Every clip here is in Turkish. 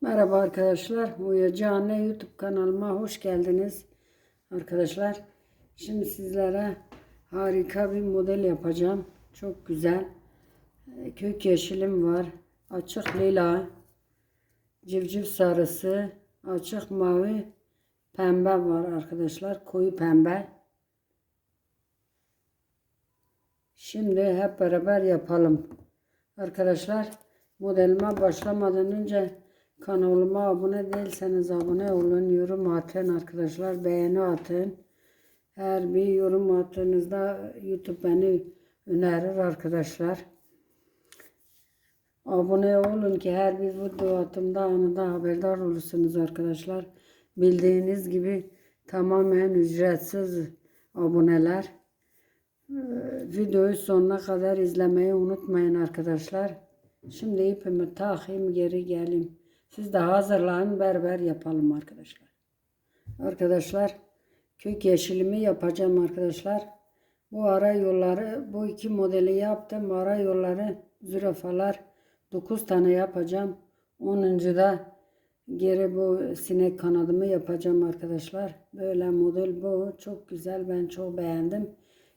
Merhaba arkadaşlar. Uyacı Anne YouTube kanalıma hoş geldiniz. Arkadaşlar şimdi sizlere harika bir model yapacağım. Çok güzel. Ee, Kök yeşilim var. Açık lila. Civciv sarısı. Açık mavi. Pembe var arkadaşlar. Koyu pembe. Şimdi hep beraber yapalım. Arkadaşlar modelime başlamadan önce kanalıma abone değilseniz abone olun. Yorum atın arkadaşlar. Beğeni atın. Her bir yorum attığınızda YouTube beni önerir arkadaşlar. Abone olun ki her bir video attığımda anında haberdar olursunuz arkadaşlar. Bildiğiniz gibi tamamen ücretsiz aboneler. Ee, Videoyu sonuna kadar izlemeyi unutmayın arkadaşlar. Şimdi ipimi takayım geri geleyim. Siz de hazırlayın berber yapalım arkadaşlar. Arkadaşlar kök yeşilimi yapacağım arkadaşlar. Bu ara yolları bu iki modeli yaptım. Ara yolları zürafalar 9 tane yapacağım. 10. da geri bu sinek kanadımı yapacağım arkadaşlar. Böyle model bu. Çok güzel. Ben çok beğendim.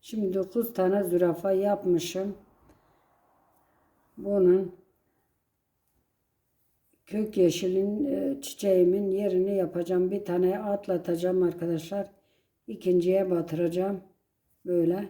Şimdi 9 tane zürafa yapmışım. Bunun kök yeşilin e, çiçeğimin yerini yapacağım. Bir tane atlatacağım arkadaşlar. İkinciye batıracağım. Böyle.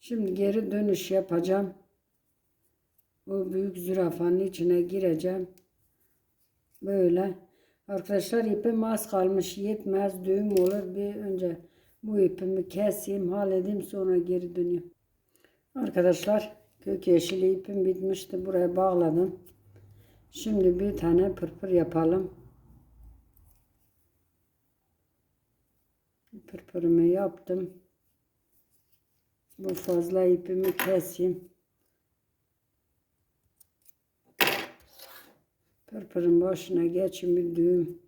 Şimdi geri dönüş yapacağım. Bu büyük zürafanın içine gireceğim. Böyle. Arkadaşlar ipim az kalmış. Yetmez. Düğüm olur. Bir önce bu ipimi keseyim. Halledeyim. Sonra geri döneyim. Arkadaşlar kök yeşili ipim bitmişti. Buraya bağladım. Şimdi bir tane pırpır yapalım. Pırpırımı yaptım. Bu fazla ipimi keseyim. Pırpırın başına geçin bir düğüm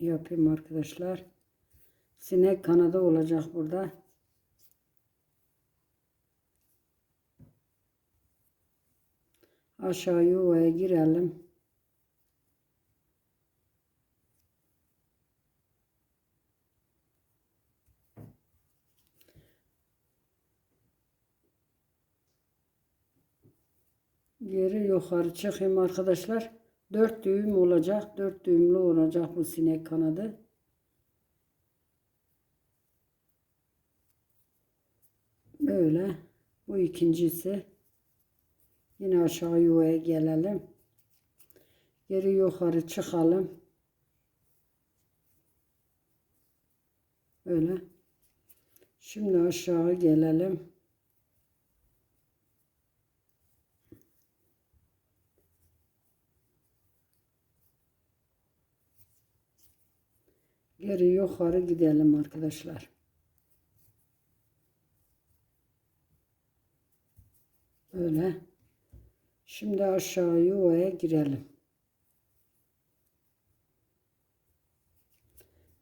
yapayım arkadaşlar. Sinek kanadı olacak burada. Aşağı yuvaya girelim. Geri yukarı çıkayım arkadaşlar. Dört düğüm olacak. Dört düğümlü olacak bu sinek kanadı. Böyle. Bu ikincisi. Yine aşağı yuvaya gelelim. Geri yukarı çıkalım. Böyle. Şimdi aşağı gelelim. Geri yukarı gidelim arkadaşlar. Öyle. Şimdi aşağı yuvaya girelim.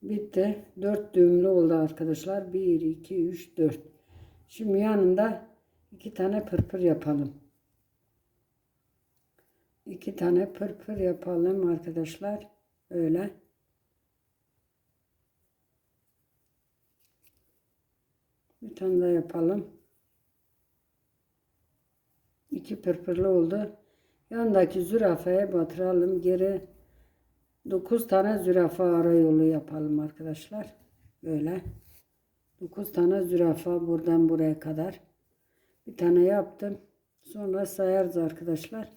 Bitti. Dört düğümlü oldu arkadaşlar. Bir, iki, üç, dört. Şimdi yanında iki tane pırpır yapalım. İki tane pırpır yapalım arkadaşlar. Öyle. Bir tane daha yapalım. İki pırpırlı oldu. Yandaki zürafaya batıralım. Geri 9 tane zürafa ara yolu yapalım arkadaşlar. Böyle. 9 tane zürafa buradan buraya kadar. Bir tane yaptım. Sonra sayarız arkadaşlar.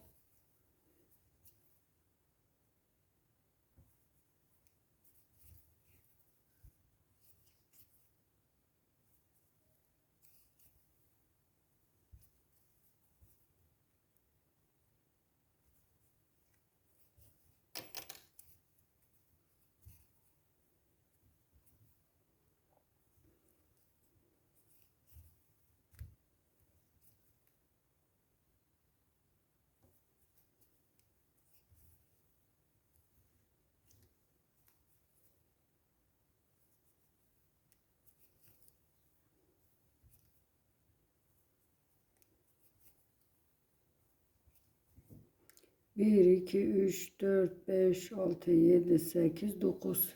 1, 2, 3, 4, 5, 6, 7, 8, 9.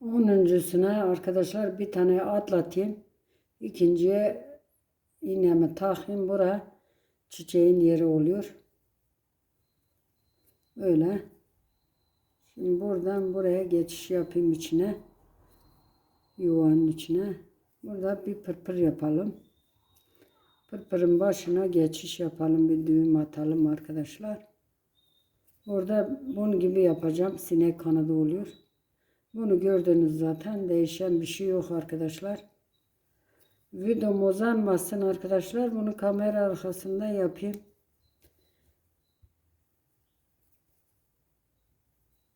Onuncusuna arkadaşlar bir tane atlatayım. İkinciye iğnemi takayım. Bura çiçeğin yeri oluyor. Öyle. Şimdi buradan buraya geçiş yapayım içine. Yuvanın içine. Burada bir pırpır yapalım. Pırpırın başına geçiş yapalım. Bir düğüm atalım arkadaşlar. Burada bunun gibi yapacağım. Sinek kanadı oluyor. Bunu gördünüz zaten. Değişen bir şey yok arkadaşlar. Videom uzanmasın arkadaşlar. Bunu kamera arkasında yapayım.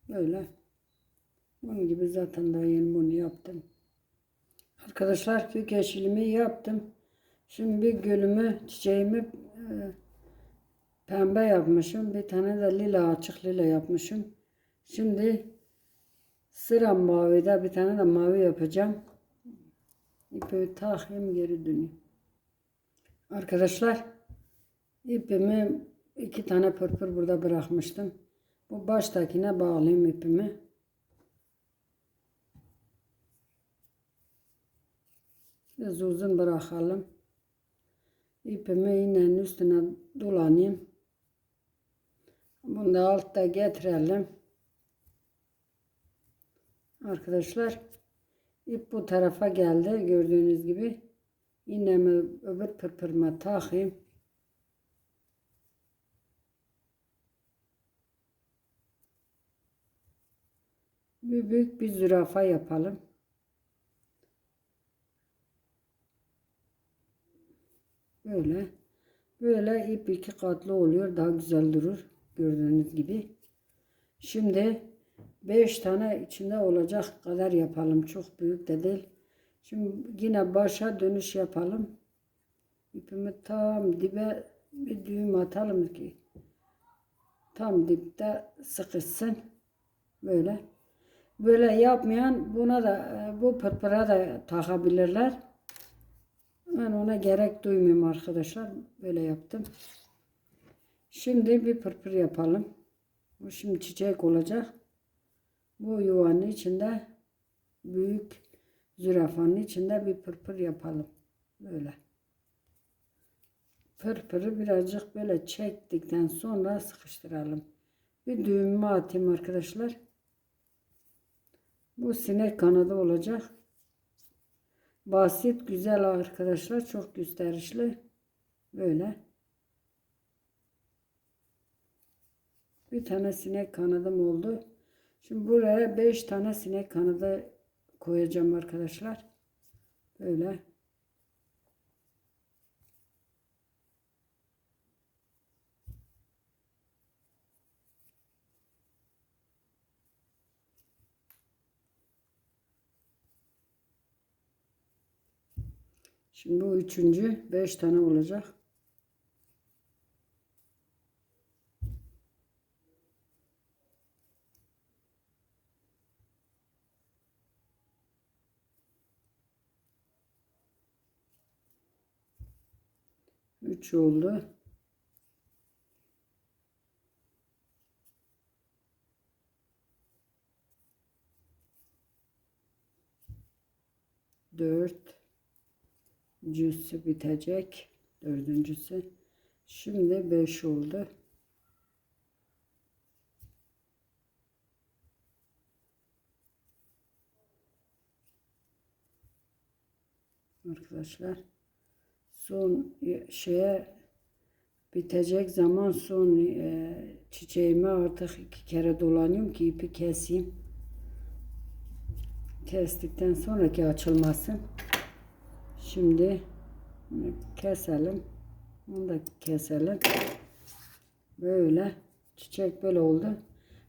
Böyle. Bunun gibi zaten daha yeni bunu yaptım. Arkadaşlar kök yeşilimi yaptım. Şimdi bir gülümü, çiçeğimi e, pembe yapmışım. Bir tane de lila açık lila yapmışım. Şimdi sıra mavide bir tane de mavi yapacağım. İpi takayım geri döneyim. Arkadaşlar ipimi iki tane pırpır burada bırakmıştım. Bu baştakine bağlayayım ipimi. Biraz uzun bırakalım. İpimi iğnenin üstüne dolanayım. Bunu da altta getirelim. Arkadaşlar ip bu tarafa geldi gördüğünüz gibi. İğnemi öbür pırpırıma takayım. Bir büyük bir zürafa yapalım. Böyle. Böyle ip iki katlı oluyor. Daha güzel durur. Gördüğünüz gibi. Şimdi 5 tane içinde olacak kadar yapalım. Çok büyük de değil. Şimdi yine başa dönüş yapalım. İpimi tam dibe bir düğüm atalım ki tam dipte sıkışsın. Böyle. Böyle yapmayan buna da e, bu pırpıra da takabilirler. Ben ona gerek duymuyorum arkadaşlar. Böyle yaptım. Şimdi bir pırpır yapalım. Bu şimdi çiçek olacak. Bu yuvanın içinde büyük zürafanın içinde bir pırpır yapalım. Böyle. Pırpırı birazcık böyle çektikten sonra sıkıştıralım. Bir düğümü atayım arkadaşlar. Bu sinek kanadı olacak. Basit, güzel arkadaşlar. Çok gösterişli. Böyle. Bir tane sinek kanadım oldu. Şimdi buraya 5 tane sinek kanadı koyacağım arkadaşlar. Böyle. Şimdi bu üçüncü. Beş tane olacak. Üç oldu. Dört. Cüsü bitecek. Dördüncüsü. Şimdi beş oldu. Arkadaşlar son şeye bitecek zaman son e, çiçeğime artık iki kere dolanıyorum ki ipi keseyim. Kestikten sonraki açılmasın. Şimdi keselim. Bunu da keselim. Böyle. Çiçek böyle oldu.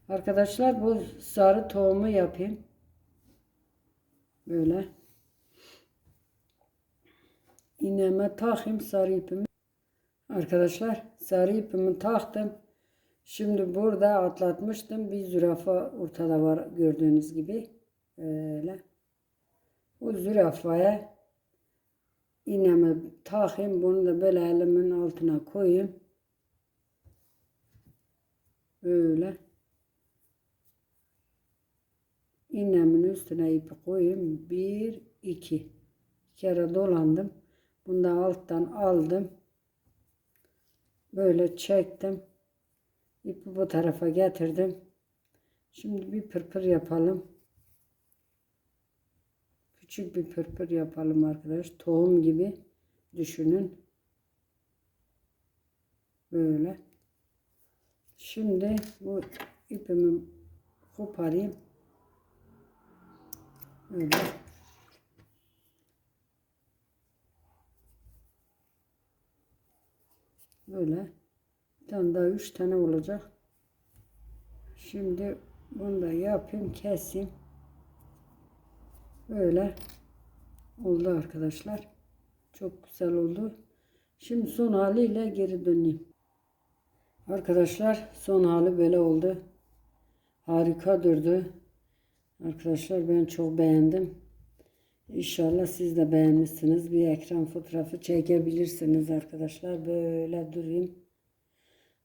Arkadaşlar bu sarı tohumu yapayım. Böyle. İğneme takayım sarı. Arkadaşlar sarı ipimi taktım. Şimdi burada atlatmıştım. Bir zürafa ortada var gördüğünüz gibi. Böyle. Bu zürafaya iğnemi takayım. Bunu da böyle elimin altına koyayım. Böyle. İğnemin üstüne ipi koyayım. Bir, iki. İki kere dolandım. Bunu da alttan aldım. Böyle çektim. İpi bu tarafa getirdim. Şimdi bir pırpır yapalım. Küçük bir pırpır yapalım arkadaş. Tohum gibi düşünün. Böyle. Şimdi bu ipimi koparayım. Böyle. Böyle. Bir tane daha üç tane olacak. Şimdi bunu da yapayım, keseyim. Böyle oldu arkadaşlar. Çok güzel oldu. Şimdi son haliyle geri döneyim. Arkadaşlar son hali böyle oldu. Harika durdu. Arkadaşlar ben çok beğendim. İnşallah siz de beğenmişsiniz. Bir ekran fotoğrafı çekebilirsiniz arkadaşlar. Böyle durayım.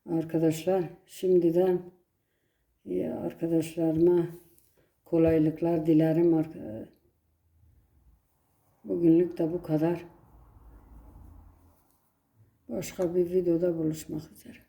Arkadaşlar şimdiden arkadaşlarıma kolaylıklar dilerim. Bugünlük de bu kadar. Başka bir videoda buluşmak üzere.